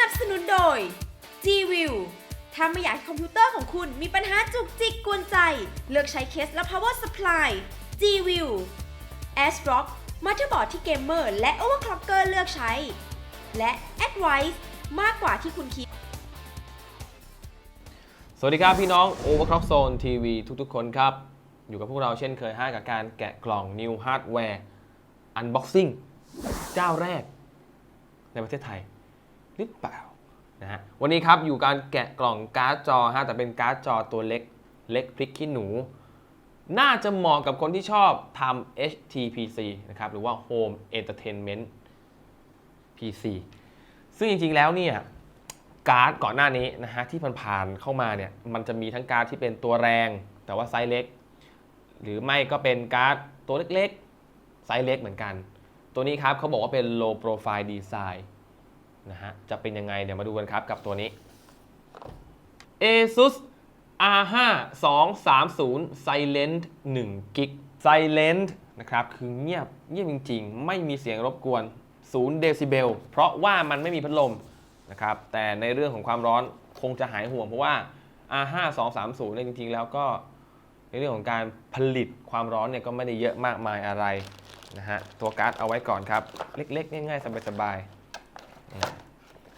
นับสนุนโดย G-View ถ้าไม่อยากให้คอมพิวเตอร์ของคุณมีปัญหาจุกจิกกวนใจ เลือกใช้เคสและ power supply G-View ASRock มาเตอร์บอร์ดที่เกมเมอร์และ overclocker เลือกใช้ และ Advice มากกว่าที่คุณคิด สวัสดีครับพี่น้อง Overclock Zone TV ทุกๆ คนครับ อยู่กับพวกเราเช่นเคยห้กับการแกะกล่อง New Hardware Unboxing เจ้าแรกในประเทศไทย หรือเปล่านะฮะวันนี้ครับอยู่การแกะกล่องการ์ดจอฮะแต่เป็นการ์ดจอตัวเล็กเล็กพริกขี้หนู น่าจะเหมาะกับคนที่ชอบทำ HTPC นะครับหรือว่า Home Entertainment PC ซึ่งจริงๆแล้วเนี่ยการ์ดก่อนหน้านี้นะฮะที่ผ่านๆเข้ามาเนี่ยมันจะมีทั้งการ์ดที่เป็นตัวแรง แต่ว่าไซส์เล็ก หรือไม่ก็เป็นการ์ดตัวเล็กๆ ไซส์เล็กเหมือนกัน ตัวนี้ครับเขาบอกว่าเป็น low profile design นะฮะ จะเป็นยังไงเดี๋ยวมาดูกันครับกับตัวนี้ ASUS R5 230 Silent 1 g b Silent นะครับ คือเงียบเงียบจริง ๆ ไม่มีเสียงรบกวน 0 เดซิเบล เพราะว่ามันไม่มีพัดลมนะครับ แต่ในเรื่องของความร้อนคงจะหายห่วง เพราะว่า R5 230เนี่ยจริง ๆ แล้วก็ในเรื่องของการผลิตความร้อนเนี่ยก็ไม่ได้เยอะมากมายอะไรนะฮะ ตัวการ์ดเอาไว้ก่อนครับ เล็ก ๆ ง่าย ๆ สบายๆ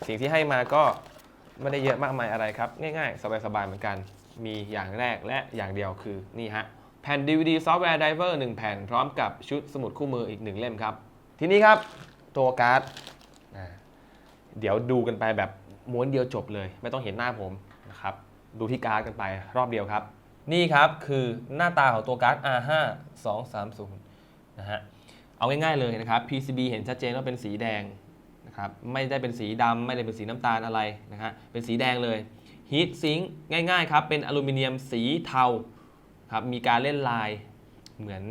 สิ่งที่ให้มาก็ไม่ได้เยอะมากมายอะไรครับ ง่ายๆ สบายๆ เหมือนกัน มีอย่างแรกและอย่างเดียวคือนี่ฮะ แผ่น DVD Software Driver 1แผ่น พร้อมกับชุดสมุดคู่มืออีก 1 เล่มครับ ทีนี้ครับ ตัวการ์ดเดี๋ยวดูกันไปแบบม้วนเดียวจบเลย ไม่ต้องเห็นหน้าผมนะครับดูที่การ์ดกันไปรอบเดียวครับ นี่ครับคือหน้าตาของตัวการ์ด R5 230นะฮะเอาง่ายๆเลยนะครับ PCB เห็นชัดเจนว่าเป็นสีแดง นะครับไม่ได้เป็นสีดำไม่ได้เป็นสีน้ำตาลอะไรนะฮะเป็นสีแดงเลย Heat Sink ง่ายๆครับเป็นอลูมิเนียมสีเทาครับมีการเล่นลายเหมือน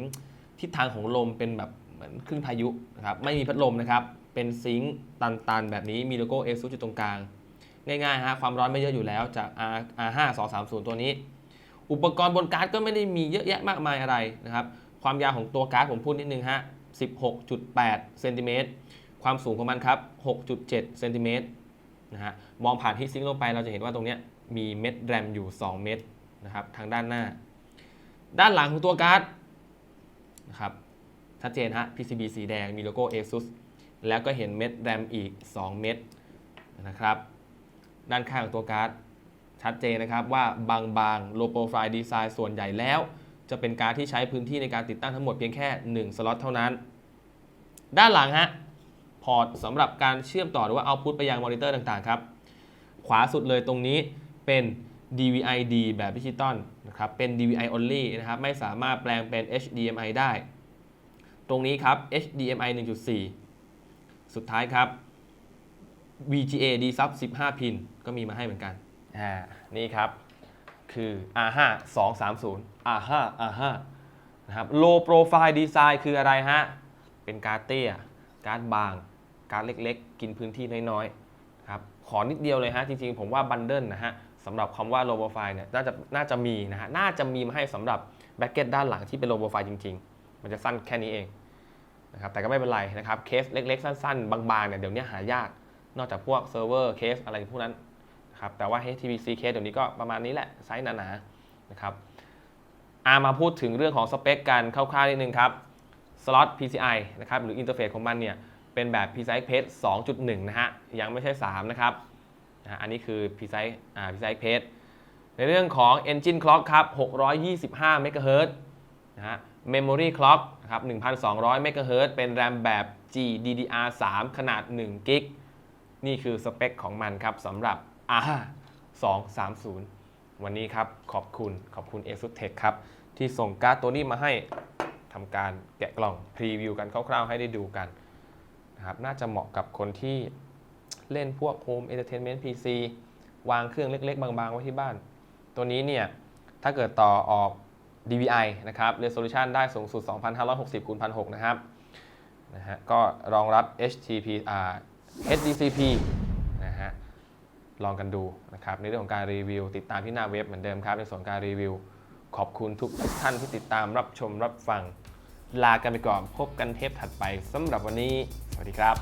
ทิศทางของลมเป็นแบบเหมือนคลื่นพายุนะครับไม่มีพัดลมนะครับเป็นซิงค์ตันๆ แบบนี้มีโลโก้ ASUS อยู่ตรงกลาง ง่ายๆฮะความร้อนไม่เยอะอยู่แล้วจาก R R5 230 ตัวนี้ อุปกรณ์บนการ์ดก็ไม่ได้มีเยอะแยะมากมายอะไรนะครับความยาวของตัวการ์ดผมพูดนิดนึงฮะ16.8เซนติเมตร ความสูงของมันครับ 6.7 เซนติเมตรนะฮะ มองผ่านฮีทซิงค์ลงไปเราจะเห็นว่าตรงนี้มีเม็ดแรมอยู่ 2 เม็ดนะครับ ทางด้านหน้า ด้านหลังของตัวการ์ดนะครับ ชัดเจนฮะ PCB สีแดง มีโลโก้ ASUS แล้วก็เห็นเม็ดแรมอีก 2 เม็ดนะครับ ด้านข้างของตัวการ์ดชัดเจนนะครับว่าบางๆ low profile design ส่วนใหญ่แล้ว จะเป็นการ์ดที่ใช้พื้นที่ในการติดตั้งทั้งหมดเพียงแค่ 1 สล็อตเท่านั้น ด้านหลังฮะ พอร์ตสำหรับการเชื่อมต่อหรือว่า output ไปยังมอนิเตอร์ต่างๆครับ ขวาสุดเลยตรงนี้เป็น DVI-D แบบดิจิตอลนะครับ เป็น DVI only นะครับ ไม่สามารถแปลงเป็น HDMI ได้ ตรงนี้ครับ HDMI 1.4 สุดท้ายครับ VGA D sub 15 พิน ก็มีมาให้เหมือนกัน อ่า นี่ครับ คือ R5 230 R5 R5 นะครับ low profile design คืออะไรฮะ เป็นการ์ดเตี้ย การ์ดบาง การเล็กๆ กินพื้นที่น้อยๆครับขอนิดเดียวเลยฮะจริงๆ ผมว่าบันเดิลนะฮะสำหรับคำว่า low profile เนี่ยน่าจะน่าจะมีนะฮะน่าจะมีมาให้สำหรับแบ็กเก็ตด้านหลังที่เป็น low profile จริง ๆ มันจะสั้นแค่นี้เองนะครับแต่ก็ไม่เป็นไรนะครับเคสเล็กๆ สั้นๆ บางๆเนี่ยเดี๋ยวนี้หายาก นอกจากพวกเซิร์ฟเวอร์เคสอะไรพวกนั้นนะครับแต่ว่า HTPC เคสเดี๋ยวนี้ก็ประมาณนี้แหละไซส์หนาๆนะครับอามาพูดถึงเรื่องของสเปคกันคร่าวๆนิดนึงครับสล็อต PCI นะครับหรืออินเทอร์เฟซของมันเนี่ย เป็นแบบ PCI Express 2.1 นะฮะ ยังไม่ใช่ 3 นะครับนะอันนี้คือ PCI อ่า PCI Express ในเรื่องของ Engine Clock ครับ 625 MHz นะฮะ Memory Clock นะครับ 1,200 MHz เป็น RAM แบบ GDDR3 ขนาด1 g b นี่คือสเปคของมันครับสำหรับ R230 วันนี้ครับ ขอบคุณขอบคุณ ASUS Tech ครับ ที่ส่งการ์ดตัวนี้มาให้ทำการแกะกล่องพรีวิวกันคร่าวๆให้ได้ดูกัน นะครับน่าจะเหมาะกับคนที่เล่นพวก Home Entertainment PC วางเครื่องเล็ก ๆ บาง ๆ ไว้ที่บ้าน ตัวนี้เนี่ย ถ้าเกิดต่อออก DVI นะครับ Resolution ได้สูงสุด 2560คูณ1006นะครับนะฮะก็รองรับ HTP อ่า HDCP นะฮะลองกันดูนะครับ ในเรื่องของการรีวิว ติดตามที่หน้าเว็บเหมือนเดิมครับ ในส่วนการรีวิว ขอบคุณทุกท่านที่ติดตามรับชมรับฟัง ลากันไปก่อนพบกันเทปถัดไปสำหรับวันนี้ สวัสดีครับ